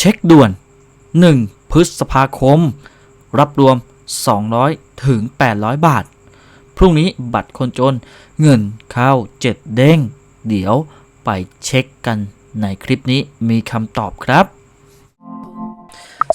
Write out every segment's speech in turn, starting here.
เช็คด่วน 1 พฤษภาคม รับรวม 200 ถึง 800 บาท พรุ่งนี้บัตรคนจนเงินเข้า 7 เด้ง เดี๋ยวไปเช็คกันในคลิปนี้มีคำตอบครับ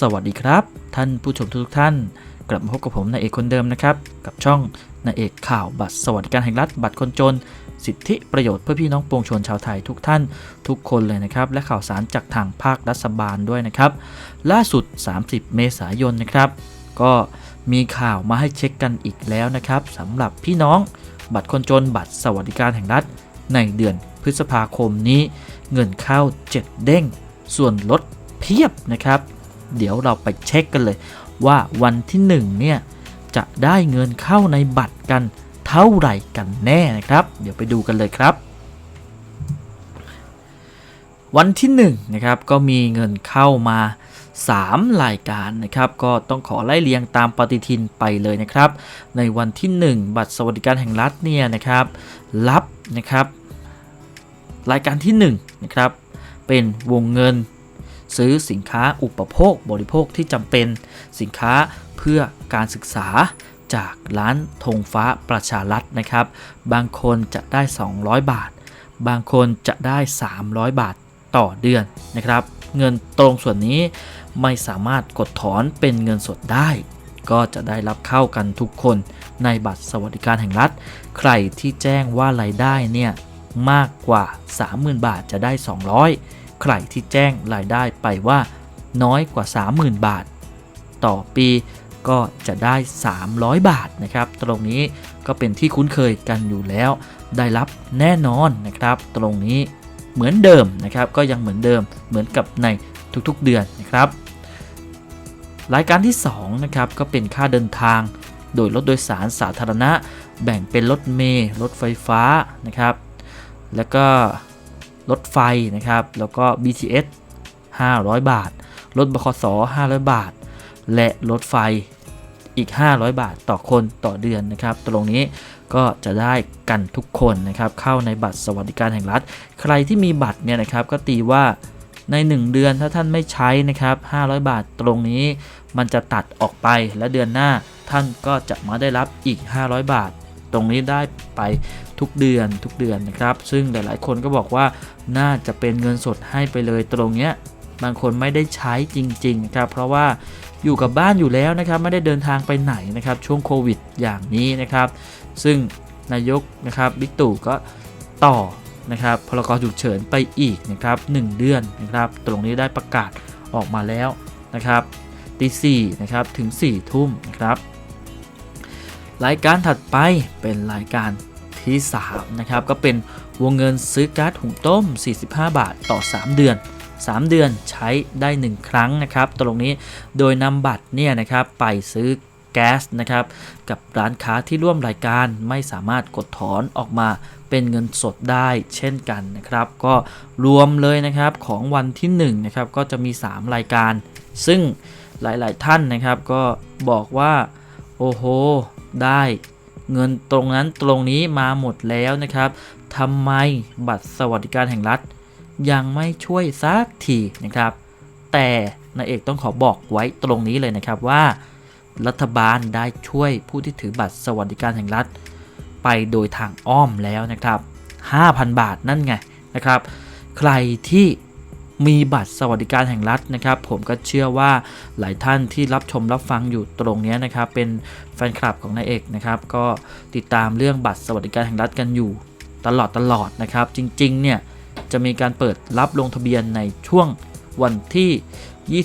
สวัสดีครับ ท่านผู้ชมทุกท่าน กลับมาพบกับผมนายเอกคนเดิมนะครับ กับช่องนายเอกข่าวบัตรสวัสดิการแห่งรัฐบัตรคนจน สิทธิประโยชน์เพื่อพี่น้องปวงชนชาวไทยทุกท่าน ทุกคนเลยนะครับ และข่าวสารจากทางภาครัฐบาลด้วยนะครับ ล่าสุด 30 เมษายนนะครับ ก็มีข่าวมาให้เช็คกันอีกแล้วนะครับสำหรับพี่น้องบัตรคนจนบัตรสวัสดิการแห่งรัฐ ในเดือนพฤษภาคมนี้ เงินเข้า 7 เด้ง ส่วนลดเพียบนะครับ เดี๋ยวเราไปเช็คกันเลย ว่าวันที่1เนี่ยจะได้เงินเข้าในบัตรกันเท่าไหร่กันแน่นะครับ เดี๋ยวไปดูกันเลยครับ วันที่1นะครับก็มีเงินเข้ามา 3 รายการนะครับ ก็ต้องขอไล่เรียงตามปฏิทินไปเลยนะครับ ในวันที่ 1 บัตรสวัสดิการแห่งรัฐเนี่ยนะครับรับนะครับ รายการที่1นะครับเป็นวงเงิน ซื้อสินค้าอุปโภคบริโภคที่จำเป็น สินค้าเพื่อการศึกษาจากร้านธงฟ้าประชารัฐนะครับ บางคนจะได้ 200 บาท บางคนจะได้ 300 บาทต่อเดือนนะครับ เงินตรงส่วนนี้ไม่สามารถกดถอนเป็นเงินสดได้ ก็จะได้รับเข้ากันทุกคนในบัตรสวัสดิการแห่งรัฐ ใครที่แจ้งว่ารายได้เนี่ยมากกว่า 30,000 บาทจะได้ 200 ใครที่แจ้งรายได้ไปว่าน้อยกว่า 30,000 บาท ต่อปีก็จะได้ 300 บาทนะครับ ตรงนี้ก็เป็นที่คุ้นเคยกันอยู่แล้ว ได้รับแน่นอนนะครับ ตรงนี้เหมือนเดิมนะครับ ก็ยังเหมือนเดิมเหมือนกับในทุกๆเดือนนะครับ รายการที่2นะครับก็เป็นค่าเดินทาง โดยรถโดยสารสาธารณะ แบ่งเป็นรถเมล์รถไฟฟ้านะครับ แล้วก็ รถไฟนะครับ แล้วก็ BTS 500 บาท รถบขส500 บาท และรถไฟอีก 500 บาทต่อคนต่อเดือนนะครับ ตรงนี้ก็จะได้กันทุกคนนะครับ เข้าในบัตรสวัสดิการแห่งรัฐ ใครที่มีบัตรเนี่ยนะครับก็ตีว่าใน 1 เดือนถ้าท่านไม่ใช้นะครับ 500 บาทตรงนี้มันจะตัดออกไปและเดือนหน้าท่านก็จะมาได้รับอีก 500 บาท ตรงนี้ได้ไปทุกเดือนทุกเดือนนะครับ ซึ่งหลายๆ คนก็บอกว่าน่าจะเป็นเงินสดให้ไปเลยตรงเนี้ยบางคนไม่ได้ใช้จริงๆนะครับเพราะว่าอยู่กับบ้านอยู่แล้วนะครับ ไม่ได้เดินทางไปไหนนะครับ ช่วงโควิดอย่างนี้นะครับ ซึ่งนายกนะครับบิ๊กตู่ก็ต่อนะครับพรกฉุกเฉินไปอีกนะครับ1เดือนนะครับ ตรงนี้ได้ประกาศออกมาแล้วนะครับตีสี่นะครับถึง4ทุ่มนะครับ รายการถัดไปเป็นรายการที่ 3 นะครับ ก็เป็นวงเงินซื้อก๊าซหุงต้ม 45 บาทต่อ 3 เดือน 3 เดือนใช้ได้ 1 ครั้งนะครับ ตรงนี้โดยนำบัตรเนี่ยนะครับไปซื้อแก๊สนะครับกับร้านค้าที่ร่วมรายการไม่สามารถกดถอนออกมาเป็นเงินสดได้เช่นกันนะครับ ก็รวมเลยนะครับของวันที่1นะครับก็จะมี 3 รายการ ซึ่งหลายๆท่านนะครับก็บอกว่าโอ้โห ได้เงินตรงนั้นตรงนี้มาหมดแล้วนะครับทำไมบัตรสวัสดิการแห่งรัฐ ยังไม่ช่วยสักทีนะครับ แต่นายเอกต้องขอบอกไว้ตรงนี้เลยนะครับว่า รัฐบาลได้ช่วยผู้ที่ถือบัตรสวัสดิการแห่งรัฐ ไปโดยทางอ้อมแล้วนะครับ 5,000 บาทนั่นไงนะครับ ใครที่ มีบัตรสวัสดิการแห่งรัฐนะครับ ผมก็เชื่อว่าหลายท่านที่รับชมรับฟังอยู่ตรงนี้นะครับ เป็นแฟนคลับของนายเอกนะครับ ก็ติดตามเรื่องบัตรสวัสดิการแห่งรัฐกันอยู่ตลอดตลอดนะครับ จริงๆ เนี่ยจะมีการเปิดรับลงทะเบียนในช่วงวันที่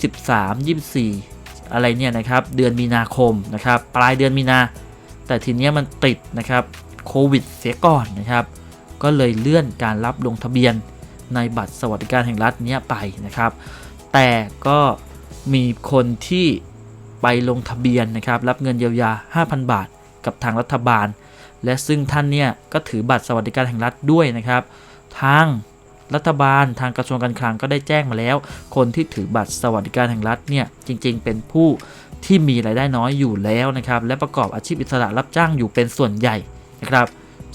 23 24 อะไรเนี่ยนะครับ เดือนมีนาคมนะครับ ปลายเดือนมีนา แต่ทีเนี้ยมันติดนะครับโควิดเสียก่อนนะครับ ก็เลยเลื่อนการรับลงทะเบียน ในบัตรสวัสดิการแห่งรัฐเนี้ยไปนะครับ แต่ก็มีคนที่ไปลงทะเบียนนะครับรับเงินเยียวยา 5,000 บาท กับทางรัฐบาล และซึ่งท่านเนี่ยก็ถือบัตรสวัสดิการแห่งรัฐด้วยนะครับ ทางรัฐบาลทางกระทรวงการคลังก็ได้แจ้งมาแล้ว คนที่ถือบัตรสวัสดิการแห่งรัฐเนี่ยจริงๆ เป็นผู้ที่มีรายได้น้อยอยู่แล้วนะครับ และประกอบอาชีพอิสระรับจ้างอยู่เป็นส่วนใหญ่นะครับ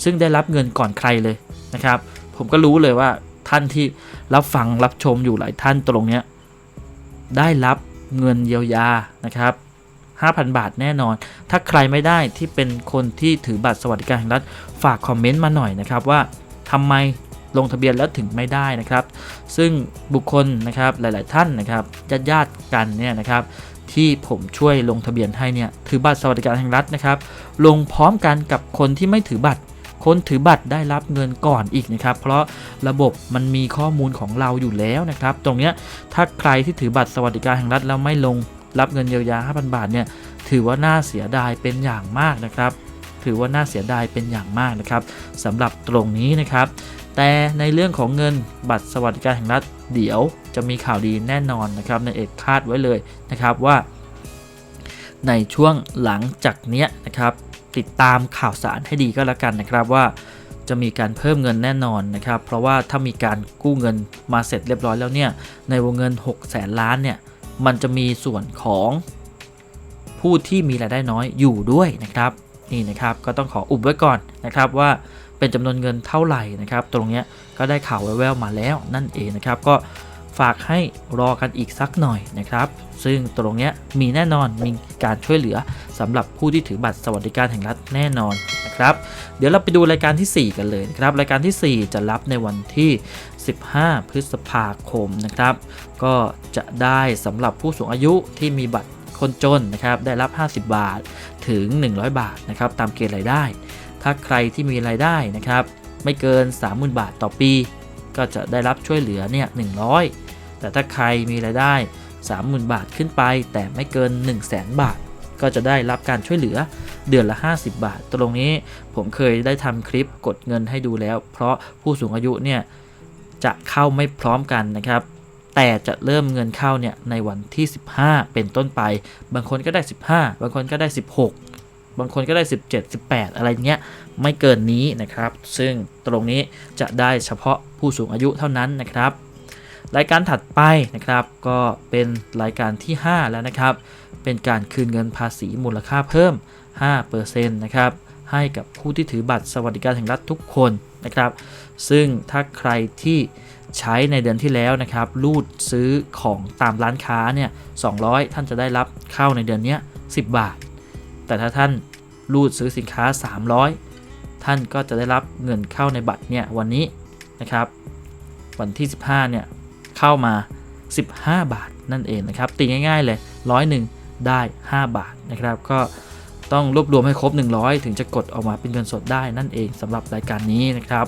ซึ่งได้รับเงินก่อนใครเลยนะครับ ผมก็รู้เลยว่า ท่านที่รับฟังรับชมอยู่หลายท่านตรงเนี้ยได้รับเงินเยียวยานะครับ 5,000 บาทแน่นอน ถ้าใครไม่ได้ที่เป็นคนที่ถือบัตรสวัสดิการแห่งรัฐฝากคอมเมนต์มาหน่อยนะครับว่าทำไมลงทะเบียนแล้วถึงไม่ได้นะครับ ซึ่งบุคคลนะครับหลาย ๆ ท่านนะครับญาติญาติกันเนี่ยนะครับ ที่ผมช่วยลงทะเบียนให้เนี่ยถือบัตรสวัสดิการแห่งรัฐนะครับ ลงพร้อมกันกับคนที่ไม่ถือบัตร คนถือบัตรได้รับเงินก่อนอีกนะครับ เพราะระบบมันมีข้อมูลของเราอยู่แล้วนะครับ ตรงนี้ถ้าใครที่ถือบัตรสวัสดิการแห่งรัฐแล้วไม่ลงรับเงินเยียวยา 5,000 บาทเนี่ยถือว่าน่าเสียดายเป็นอย่างมากนะครับ ถือว่าน่าเสียดายเป็นอย่างมากนะครับสำหรับตรงนี้นะครับ แต่ในเรื่องของเงินบัตรสวัสดิการแห่งรัฐเดี๋ยวจะมีข่าวดีแน่นอนนะครับในเอกคาดไว้เลยนะครับว่าในช่วงหลังจากเนี้ยนะครับ ติดตามข่าวสารให้ดีก็แล้วกันนะครับว่าจะมีการเพิ่มเงินแน่นอนนะครับ เพราะว่าถ้ามีการกู้เงินมาเสร็จเรียบร้อยแล้วเนี่ย ในวงเงิน6แสนล้านเนี่ย มันจะมีส่วนของผู้ที่มีรายได้น้อยอยู่ด้วยนะครับ นี่นะครับก็ต้องขออุบไว้ก่อนนะครับว่าเป็นจำนวนเงินเท่าไหร่นะครับ ตรงเนี้ยก็ได้ข่าวแว่วๆมาแล้วนั่นเองนะครับก็ ฝากให้รอกันอีกสักหน่อยนะครับ ซึ่งตรงนี้มีแน่นอนมีการช่วยเหลือสำหรับผู้ที่ถือบัตรสวัสดิการแห่งรัฐแน่นอนนะครับ เดี๋ยวเราไปดูรายการทีสี่4 กันเลยนะครับ รายการทีสี่ 4 จะรับในวันที่ 15 พฤษภาคมนะครับ ก็จะได้สำหรับผู้สูงอายุที่มีบัตรคนจนนะครับได้รับ 50 บาทถึง 100 บาทนะครับตามเกณฑ์รายได้ ถ้าใครที่มีรายได้นะครับไม่เกิน 30,000 บาทต่อปี ก็จะได้รับช่วยเหลือเนี่ย100 แต่ถ้าใครมีรายได้ 30,000 บาทขึ้นไป แต่ไม่เกิน 1 0 0 0 0แบาท ก็จะได้รับการช่วยเหลือเดือนละ 50 บาท ตรงนี้ผมเคยได้ทำคลิปกดเงินให้ดูแล้ว เพราะผู้สูงอายุเนี่ยจะเข้าไม่พร้อมกันนะครับแต่จะเริ่มเงินเข้าเนี่ยในวันที่ 15 เป็นต้นไป บางคนก็ได้ 15 บางคนก็ได้ 16 บางคนก็ได้ 17 18 อะไรเงี้ย ไม่เกินนี้นะครับ ซึ่งตรงนี้จะได้เฉพาะผู้สูงอายุเท่านั้นนะครับ รายการถัดไปนะครับก็เป็นรายการที่ 5 แล้วนะครับ เป็นการคืนเงินภาษีมูลค่าเพิ่ม 5%นะครับให้กับผู้ที่ถือบัตรสวัสดิการแห่งรัฐทุกคนนะครับ ซึ่งถ้าใครที่ใช้ในเดือนที่แล้วนะครับรูดซื้อของตามร้านค้าเนี่ย200 ท่านจะได้รับเข้าในเดือนนี้10 บาท แต่ถ้าท่านรูดซื้อสินค้า 300 ท่านก็จะได้รับเงินเข้าในบัตรเนี่ยวันนี้นะครับ วันที่ 15เนี่ย เข้ามา 15 บาทนั่นเองนะครับ ตีง่ายๆเลยร้อยหนึ่งได้ 5 บาทนะครับ ก็ต้องรวบรวมให้ครบ 100 ถึงจะกดออกมาเป็นเงินสดได้นั่นเองสำหรับรายการนี้นะครับ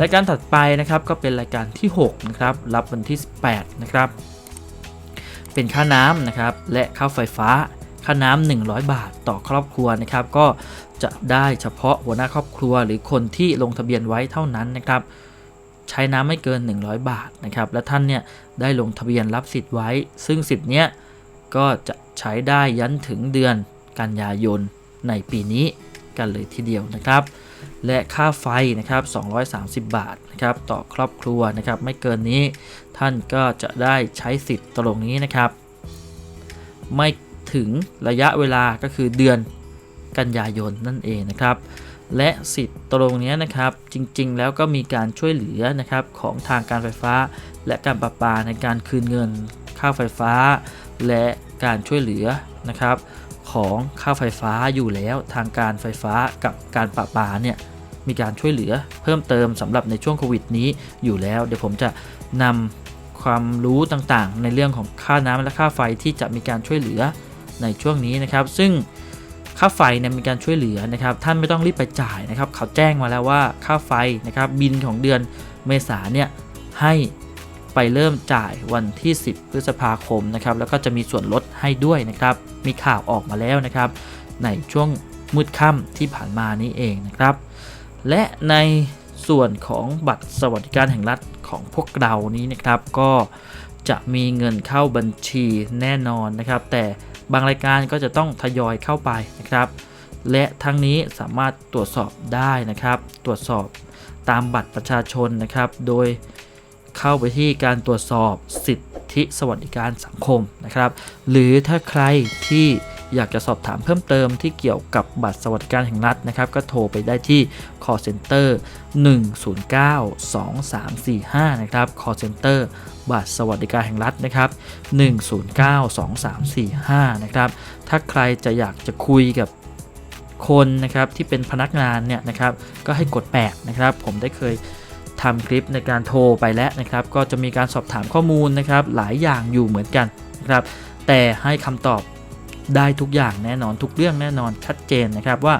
รายการถัดไปนะครับก็เป็นรายการที่6นะครับรับวันที่ 18นะครับเป็นค่าน้ำนะครับและค่าไฟฟ้าค่าน้ำ100 บาทต่อครอบครัวนะครับ ก็จะได้เฉพาะหัวหน้าครอบครัวหรือคนที่ลงทะเบียนไว้เท่านั้นนะครับ ใช้น้ำไม่เกิน 100 บาทนะครับ และท่านเนี่ยได้ลงทะเบียนรับสิทธิ์ไว้ ซึ่งสิทธิ์เนี้ยก็จะใช้ได้ยันถึงเดือนกันยายนในปีนี้กันเลยทีเดียวนะครับ และค่าไฟนะครับ 230 บาทนะครับต่อครอบครัวนะครับ ไม่เกินนี้ท่านก็จะได้ใช้สิทธิ์ตรงนี้นะครับ ไม่ถึงระยะเวลาก็คือเดือนกันยายนนั่นเองนะครับ และสิทธิ์ตรงนี้นะครับจริงๆ แล้วก็มีการช่วยเหลือนะครับของทางการไฟฟ้า และการประปาในการคืนเงินค่าไฟฟ้า และการช่วยเหลือนะครับของค่าไฟฟ้าอยู่แล้วทางการไฟฟ้ากับการประปาเนี่ยมีการช่วยเหลือเพิ่มเติมสำหรับในช่วงโควิดนี้อยู่แล้ว เดี๋ยวผมจะนำความรู้ต่างๆ ในเรื่องของค่าน้ำและค่าไฟที่จะมีการช่วยเหลือในช่วงนี้นะครับ ซึ่ง ค่าไฟเนี่ยมีการช่วยเหลือนะครับท่านไม่ต้องรีบไปจ่ายนะครับเขาแจ้งมาแล้วว่าค่าไฟนะครับบินของเดือนเมษาเนี่ยให้ไปเริ่มจ่ายวันที่ 10 พฤษภาคมนะครับแล้วก็จะมีส่วนลดให้ด้วยนะครับมีข่าวออกมาแล้วนะครับ ในช่วงมืดค่ำที่ผ่านมานี้เองนะครับ และในส่วนของบัตรสวัสดิการแห่งรัฐของพวกเรานี้นะครับ ก็จะมีเงินเข้าบัญชีแน่นอนนะครับ แต่ บางรายการก็จะต้องทยอยเข้าไปนะครับ และทั้งนี้สามารถตรวจสอบได้นะครับ ตรวจสอบตามบัตรประชาชนนะครับ โดยเข้าไปที่การตรวจสอบสิทธิสวัสดิการสังคมนะครับ หรือถ้าใครที่ อยากจะสอบถามเพิ่มเติมที่เกี่ยวกับบัตรสวัสดิการแห่งรัฐนะครับ ก็โทรไปได้ที่ call center 1092345 นะครับ call center บัตรสวัสดิการแห่งรัฐนะครับ 1092345 นะครับ ถ้าใครจะอยากจะคุยกับคนนะครับที่เป็นพนักงานเนี่ยนะครับก็ให้กด8นะครับ ผมได้เคยทำคลิปในการโทรไปแล้วนะครับ ก็จะมีการสอบถามข้อมูลนะครับหลายอย่างอยู่เหมือนกันนะครับแต่ให้คำตอบ ได้ทุกอย่างแน่นอนทุกเรื่องแน่นอนชัดเจนนะครับว่า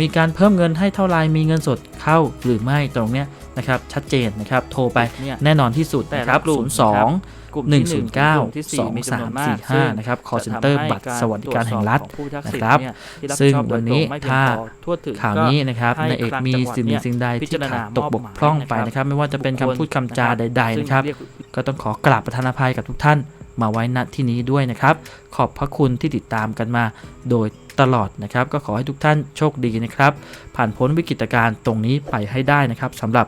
มีการเพิ่มเงินให้เท่าไรมีเงินสดเข้าหรือไม่ตรงเนี้ยนะครับชัดเจนนะครับโทรไปแน่นอนที่สุดนะครับแต่ละกลุ่ม02กลุ่มหนึ่ที่งหศูนึ่งนย์เก้าถึงกลุ่มที่สสี่องมีสาจำนมวนมากสี่ห้านะครับ call จะ center ทำให้บัตรการสวัสดิการแห่งรัฐตวจสอบของผู้พิทักษิณนะครับเนี่ยที่รับผิดซึ่งชอบโดวัยนตรนี้งไม่เพียงถ้าพอทั่วถึงข่าวก็นี้นะครับให้ในายเอกคลังมีจังหวัดสิ่งหนึ่เนี่งยสิ่งใดพิที่จารณาขาดตกบกมอบหมายพร่องไปนะครับนะครับ ไม่ว่าจะเป็นบุคคลคำพูดคำจานะครับใด ๆ นะครับซึ่งเยกก็ต้องขอกราบประธานอภัยกับทุกท่าน มาไว้ณที่นี้ด้วยนะครับ ขอบพระคุณที่ติดตามกันมาโดยตลอดนะครับ ก็ขอให้ทุกท่านโชคดีนะครับ ผ่านพ้นวิกฤตการณ์ตรงนี้ไปให้ได้นะครับสำหรับ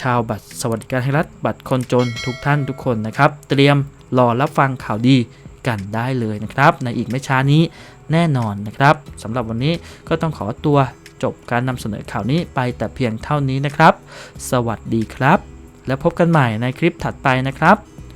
ชาวบัตรสวัสดิการแห่งรัฐบัตรคนจนทุกท่านทุกคนนะครับ เตรียมรอรับฟังข่าวดีกันได้เลยนะครับ ในอีกไม่ช้านี้แน่นอนนะครับสำหรับวันนี้ก็ต้องขอตัวจบการนำเสนอข่าวนี้ไปแต่เพียงเท่านี้นะครับ สวัสดีครับ แล้วพบกันใหม่ในคลิปถัดไปนะครับ